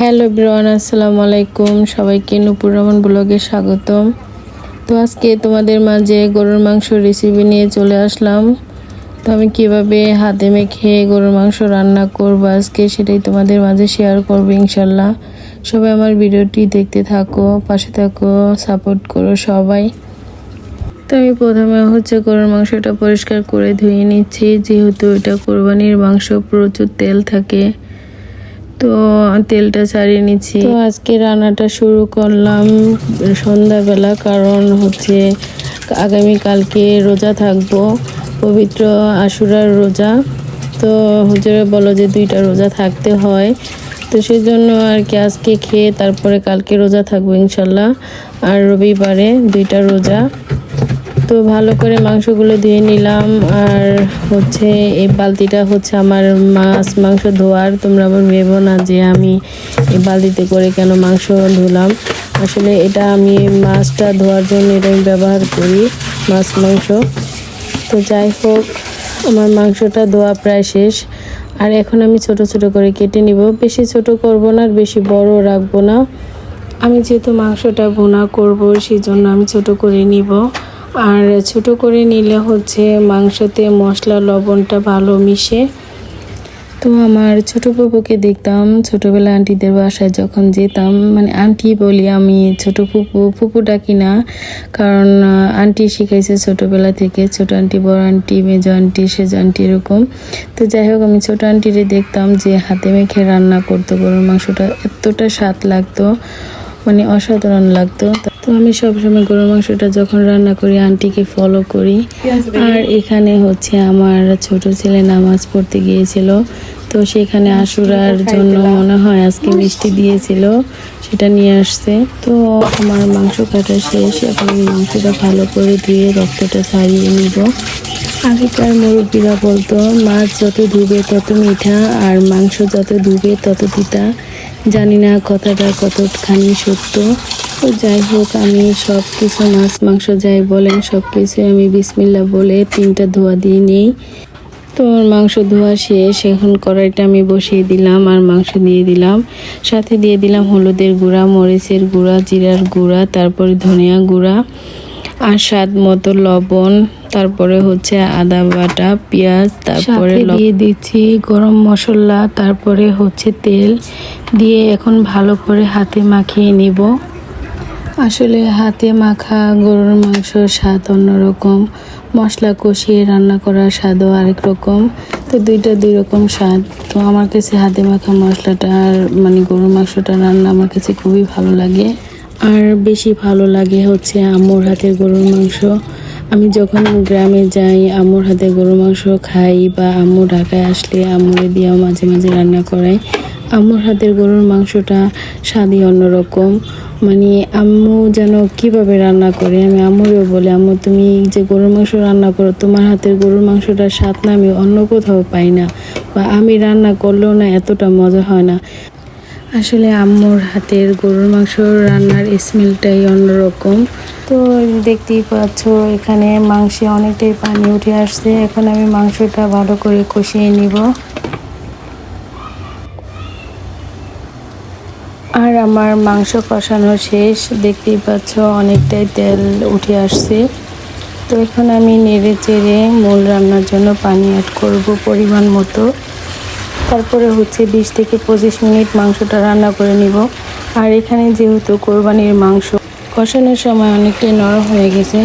Hello bran আসসালামু আলাইকুম। সবাইকে নুপুর রহমান ব্লগে স্বাগতম। তো আজকে তোমাদের মাঝে গরুর মাংস রেসিপি নিয়ে চলে আসলাম। তো আমি কীভাবে হাতে মেখে গরুর মাংস রান্না করব আজকে সেটাই তোমাদের মাঝে শেয়ার করব ইনশাল্লাহ। সবাই আমার ভিডিওটি দেখতে থাকো, পাশে থাকো সাপোর্ট করো সবাই। তো আমি প্রথমে হচ্ছে গরুর মাংসটা পরিষ্কার করে ধুয়ে নিচ্ছি। যেহেতু এটা কোরবানির মাংস, প্রচুর তেল থাকে। তো তেলটা ছাড়িয়ে নিচ্ছি। তো আজকে রান্নাটা শুরু করলাম সন্ধ্যাবেলা, কারণ হচ্ছে আগামী কালকে রোজা থাকব, পবিত্র আশুরার রোজা। তো হুজুরে বলো যে দুইটা রোজা থাকতে হয়। তো সেই জন্য আর কি আজকে খেয়ে তারপরে কালকে রোজা থাকব ইনশাল্লাহ। আর রবিবারে দুইটা রোজা। তো ভালো করে মাংসগুলো ধুয়ে নিলাম। আর হচ্ছে এই বালতিটা হচ্ছে আমার মাছ মাংস ধোয়ার। তোমরা আবার ভেবো না যে আমি এই বালতিতে করে কেন মাংস ধুলাম। আসলে এটা আমি মাছটা ধোয়ার জন্য এটা আমি ব্যবহার করি, মাছ মাংস। তো যাই হোক, আমার মাংসটা ধোয়া প্রায় শেষ। আর এখন আমি ছোট ছোট করে কেটে নিব। বেশি ছোট করব না আর বেশি বড় রাখব না। আমি যেহেতু মাংসটা বোনা করব সেই জন্য আমি ছোট করে নিব। আর ছোট করে নিলে হচ্ছে মাংসতে মশলা, লবণটা ভালো মিশে। তো আমার ছোট ফুপুকে দেখতাম ছোটোবেলা আন্টিদের বাসায় যখন যেতাম মানে আন্টি বলি আমি ছোট ফুপু ফুপু ডাকি না কারণ আন্টি শিখাইছে ছোটোবেলা থেকে, ছোট আন্টি, বড় আন্টি, মেজো আন্টি, সেজ আন্টি এরকম। তো যাই হোক, আমি ছোট আন্টিরে দেখতাম যে হাতে মেখে রান্না করতো, গরুর মাংসটা এতটা স্বাদ লাগতো মানে অসাধারণ লাগতো। তো আমি সবসময় গরুর মাংসটা যখন রান্না করি, আন্টিকে ফলো করি। আর এখানে হচ্ছে আমার ছোট ছেলে নামাজ পড়তে গিয়েছিল। তো সেখানে আশুরার জন্য মনে হয় আজকে মিষ্টি দিয়েছিল, সেটা নিয়ে আসছে। তো আমার মাংস কাটা শেষ, এখন মাংসটা ভালো করে ধুয়ে রক্তটা ছাড়িয়ে নিব। আগেকার মুরব্বীরা বলতো, মাছ যত ধুবে তত মিঠা আর মাংস যত ধুবে তত তিতা। জানি না কথাটা কতখানি সত্য। তো যাই হোক, আমি সব কিছু মাছ, মাংস যাই বলেন সব কিছু আমি বিসমিল্লা বলে তিনটা ধোয়া দিয়ে নিই। তো মাংস ধোয়া শেষ, এখন কড়াইটা আমি বসিয়ে দিলাম আর মাংস দিয়ে দিলাম। সাথে দিয়ে দিলাম হলুদের গুঁড়া, মরিচের গুঁড়া, জিরার গুঁড়া, তারপরে ধনিয়া গুঁড়া আর স্বাদ মতো লবণ তারপরে হচ্ছে আদা বাটা পেঁয়াজ তারপরে দিয়ে দিচ্ছি গরম মশলা তারপরে হচ্ছে তেল দিয়ে এখন ভালো করে হাতে মাখিয়ে নিব। আসলে হাতে মাখা গরুর মাংস স্বাদ অন্যরকম মশলা কষিয়ে রান্না করার স্বাদও আরেক রকম। তো দুইটা দুই রকম স্বাদ। তো আমার কাছে হাতে মাখা মশলাটা আর মানে গরুর মাংসটা রান্না আমার কাছে খুবই ভালো লাগে। আর বেশি ভালো লাগে হচ্ছে আম্মুর হাতের গরুর মাংস। আমি যখন গ্রামে যাই, আম্মুর হাতে গরুর মাংস খাই বা আম্মু ঢাকায় আসলে আম্মুরে দিয়েও মাঝে মাঝে রান্না করাই। আম্মুর হাতের গরুর মাংসটা স্বাদই অন্যরকম। মানে আম্মু যেন কীভাবে রান্না করে, আমি আম্মুরেও বলি, আম্মু, তুমি যে গরুর মাংস রান্না করো, তোমার হাতের গরুর মাংসটার স্বাদ না, আমি অন্য কোথাও পাই না বা আমি রান্না করলেও না এতটা মজা হয় না। আসলে আম্মুর হাতের গরুর মাংস রান্নার স্মেলটাই অন্যরকম। তো দেখতেই পাচ্ছ, এখানে মাংসে অনেকটাই পানি উঠে আসছে। এখন আমি মাংসটা ভালো করে কষিয়ে নিব। আর আমার মাংস কষানো শেষ। দেখতেই পাচ্ছ অনেকটাই তেল উঠে আসছে। তো এখন আমি নেড়ে চেড়ে মূল রান্নার জন্য পানি অ্যাড করব পরিমাণ মতো। তারপরে হচ্ছে বিশ থেকে পঁচিশ মিনিট মাংসটা রান্না করে নিব। আর এখানে যেহেতু কোরবানির মাংস, কষানোর সময় অনেকটাই নরম হয়ে গেছে,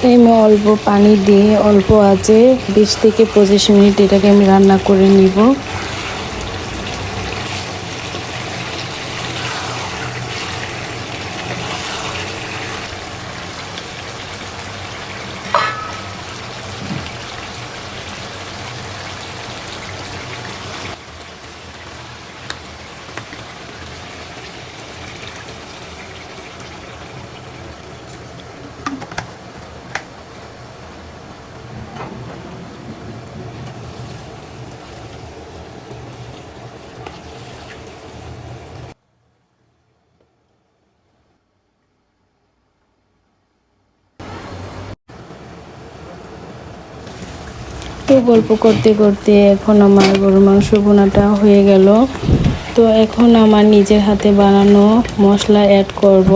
তাই আমি অল্প পানি দিয়ে, অল্প আছে বিশ থেকে পঁচিশ মিনিট এটাকে আমি রান্না করে নিব। তো গল্প করতে করতে এখন আমার গরুর মাংস বোনাটা হয়ে গেল। তো এখন আমার নিজের হাতে বানানো মশলা অ্যাড করব।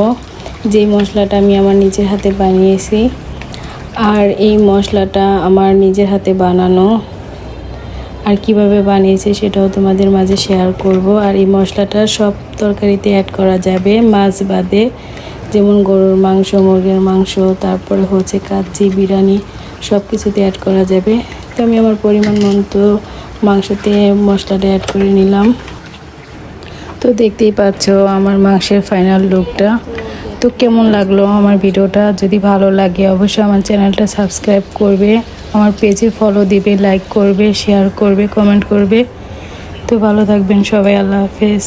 যেই মশলাটা আমি আমার নিজের হাতে বানিয়েছি। আর এই মশলাটা আমার নিজের হাতে বানানো। আর কীভাবে বানিয়েছি সেটাও তোমাদের মাঝে শেয়ার করব। আর এই মশলাটা সব তরকারিতে অ্যাড করা যাবে। মাছ বাদে যেমন গরুর মাংস, মুরগির মাংস, তারপরে হচ্ছে কাচ্চি, বিরিয়ানি সব কিছুতে অ্যাড করা যাবে। তো আমি আমার পরিমাণ মতো মাংসতে মশলাটা অ্যাড করে নিলাম। তো দেখতেই পাচ্ছ আমার মাংসের ফাইনাল লুকটা তো কেমন লাগল আমার ভিডিওটা? যদি ভালো লাগে অবশ্যই আমার চ্যানেলটা সাবস্ক্রাইব করবে, আমার পেজে ফলো দিবে লাইক করবে শেয়ার করবে কমেন্ট করবে। তো ভালো থাকবেন সবাই, আল্লাহ হাফেজ।